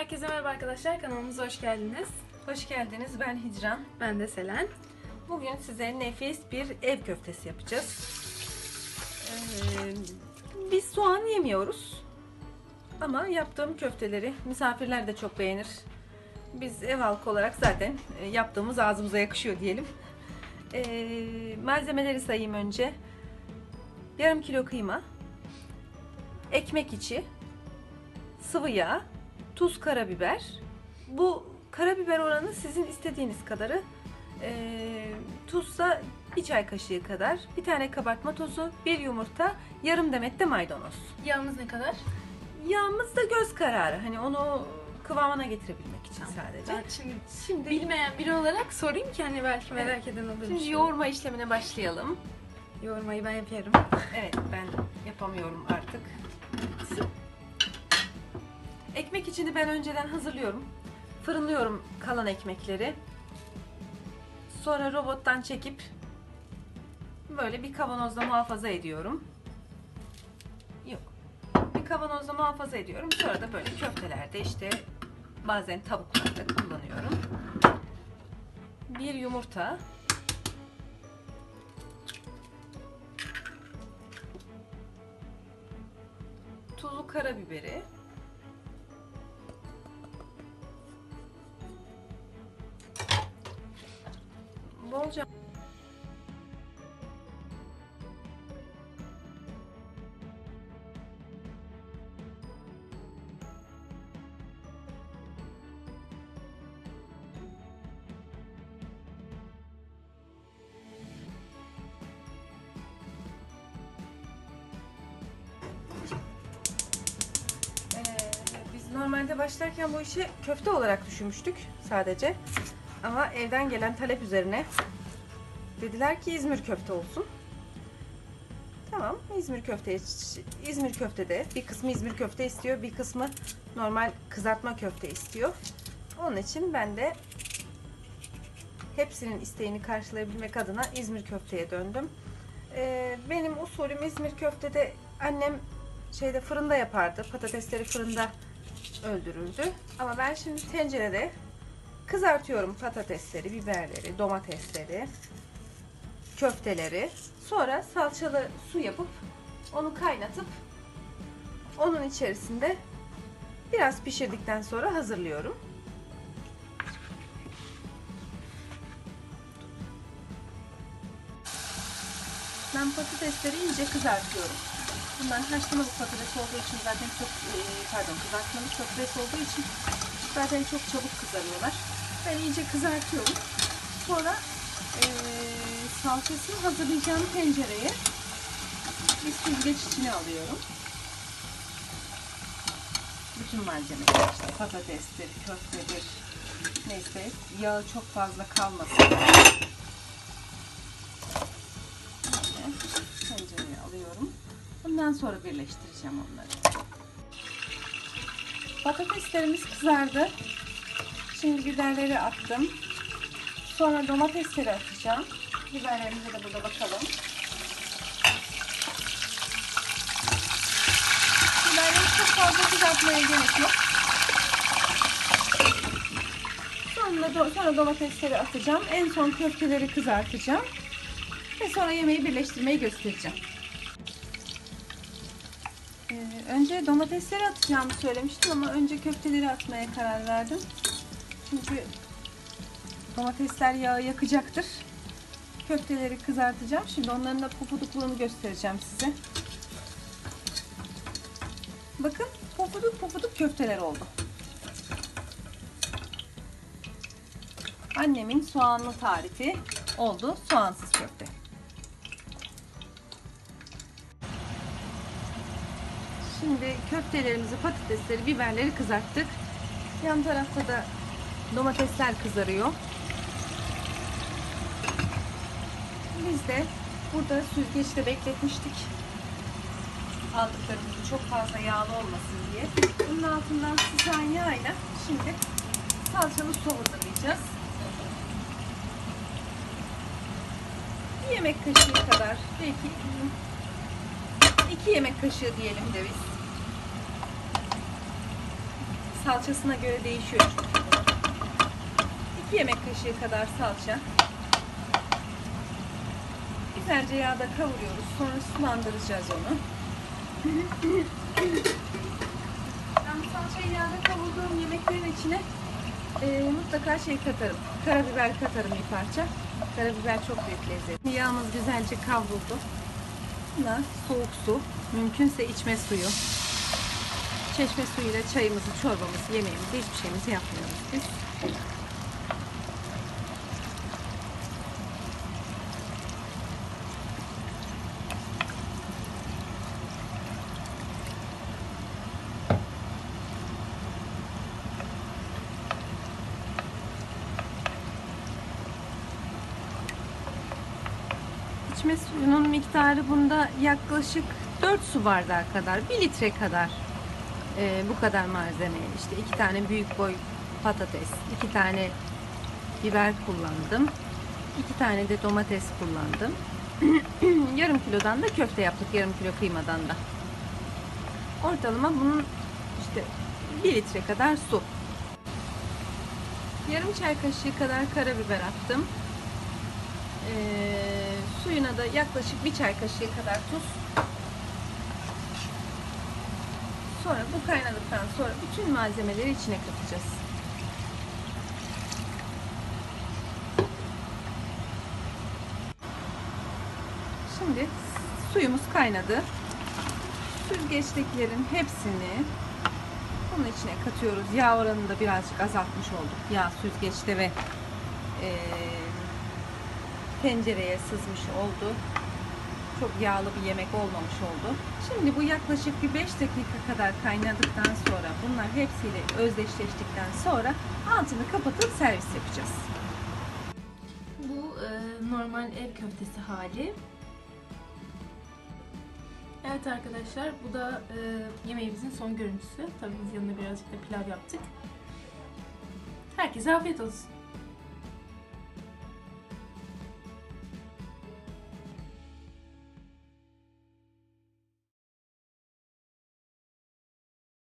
Herkese merhaba arkadaşlar, kanalımıza hoş geldiniz. Hoş geldiniz. Ben Hicran. Ben de Selen. Bugün size nefis bir ev köftesi yapacağız. Ee, biz soğan yemiyoruz. Ama yaptığım köfteleri misafirler de çok beğenir. Biz ev halkı olarak zaten e, yaptığımız ağzımıza yakışıyor diyelim. Ee, malzemeleri sayayım önce. Yarım kilo kıyma, ekmek içi, sıvı yağ, tuz, karabiber. Bu karabiber oranı sizin istediğiniz kadarı. Ee, tuzsa bir çay kaşığı kadar, bir tane kabartma tozu, bir yumurta, yarım demet de maydanoz. Yağımız ne kadar? Yağımız da göz kararı. Hani onu kıvamına getirebilmek için sadece. Ben şimdi Şimdi bilmeyen biri olarak sorayım ki hani belki merak eden olur. şimdi yoğurma işlemine başlayalım. Yoğurmayı ben yapıyorum. Evet ben yapamıyorum artık. Ekmek içini ben önceden hazırlıyorum. Fırınlıyorum kalan ekmekleri. Sonra robottan çekip böyle bir kavanozda muhafaza ediyorum. Yok. Bir kavanozda muhafaza ediyorum. Sonra da böyle köftelerde işte bazen tavuklarda kullanıyorum. Bir yumurta, tuzu, karabiberi, bolca Ee, normalde başlarken bu işi köfte olarak düşünmüştük sadece. Ama evden gelen talep üzerine dediler ki İzmir köfte olsun. Tamam, İzmir köfte İzmir köftede bir kısmı İzmir köfte istiyor, bir kısmı normal kızartma köfte istiyor. Onun için ben de hepsinin isteğini karşılayabilmek adına İzmir köfteye döndüm. Ee, benim usulüm İzmir köftede annem şeyde fırında yapardı. Patatesleri fırında öldürürdü. Ama ben şimdi tencerede kızartıyorum patatesleri, biberleri, domatesleri, köfteleri. Sonra salçalı su yapıp onu kaynatıp onun içerisinde biraz pişirdikten sonra hazırlıyorum. Ben patatesleri ince kızartıyorum. Bunlar haşlama bir patates olduğu için zaten çok e, pardon kızartmalı patates olduğu için zaten çok çabuk kızarıyorlar. Ben iyice kızartıyorum. Sonra e, salçasını hazırlayacağım tencereye bir süzgeç içine alıyorum. Bütün malzemeler işte patatestir, köftedir, neyse yağı çok fazla kalmasın. Böyle tencereye alıyorum. Bundan sonra birleştireceğim onları. Patateslerimiz kızardı. Şimdi biberleri attım. Sonra domatesleri atacağım. Biberlerimize de burada bakalım. Biberleri çok fazla kızartmaya gerek yok. Sonra, do- sonra domatesleri atacağım. En son köfteleri kızartacağım. Ve sonra yemeği birleştirmeyi göstereceğim. Ee, önce domatesleri atacağımı söylemiştim ama önce köfteleri atmaya karar verdim. Çünkü domatesler yağı yakacaktır. Köfteleri kızartacağım. Şimdi onların da pofudukluğunu göstereceğim size. Bakın pofuduk pofuduk köfteler oldu. Annemin soğanlı tarifi oldu. Soğansız köfte. Şimdi köftelerimizi, patatesleri, biberleri kızarttık. Yan tarafta da domatesler kızarıyor. Biz de burada süzgeçte bekletmiştik. Aldıklarımızı çok fazla yağlı olmasın diye. Bunun altından sızan yağıyla şimdi salçalı su hazırlayacağız. Bir yemek kaşığı kadar, belki iki yemek kaşığı diyelim de biz. salçasına göre değişiyor çünkü. 2 yemek kaşığı kadar salça. Güzelce yağda kavuruyoruz. Sonra sulandıracağız onu. Ben salçayı yağda kavurduğum yemeklerin içine e, mutlaka şey katarım. Karabiber katarım bir parça. Karabiber çok büyük lezzet. Yağımız güzelce kavruldu. Buna soğuk su, mümkünse içme suyu. Çeşme suyuyla çayımızı, çorbamızı, yemeğimizi, hiçbir şeyimizi yapmıyoruz biz. İçme suyunun miktarı bunda yaklaşık 4 su bardağı kadar, 1 litre kadar Ee, bu kadar malzemeye. İşte iki tane büyük boy patates, iki tane biber kullandım, iki tane de domates kullandım. yarım kilodan da köfte yaptık, yarım kilo kıymadan da. Ortalama bunun işte 1 litre kadar su. Yarım çay kaşığı kadar karabiber attım. Ee, suyuna da yaklaşık bir çay kaşığı kadar tuz. Sonra bu kaynadıktan sonra bütün malzemeleri içine katacağız. Şimdi suyumuz kaynadı. Süzgeçtekilerin hepsini bunun içine katıyoruz. Yağ oranını da birazcık azaltmış olduk. Yağ süzgeçte ve eee tencereye sızmış oldu. Çok yağlı bir yemek olmamış oldu. Şimdi bu yaklaşık bir 5 dakika kadar kaynadıktan sonra bunlar hepsiyle özdeşleştikten sonra altını kapatıp servis yapacağız. Bu e, normal ev köftesi hali. Evet arkadaşlar bu da e, yemeğimizin son görüntüsü. Tabii biz yanına birazcık da pilav yaptık. Herkese afiyet olsun.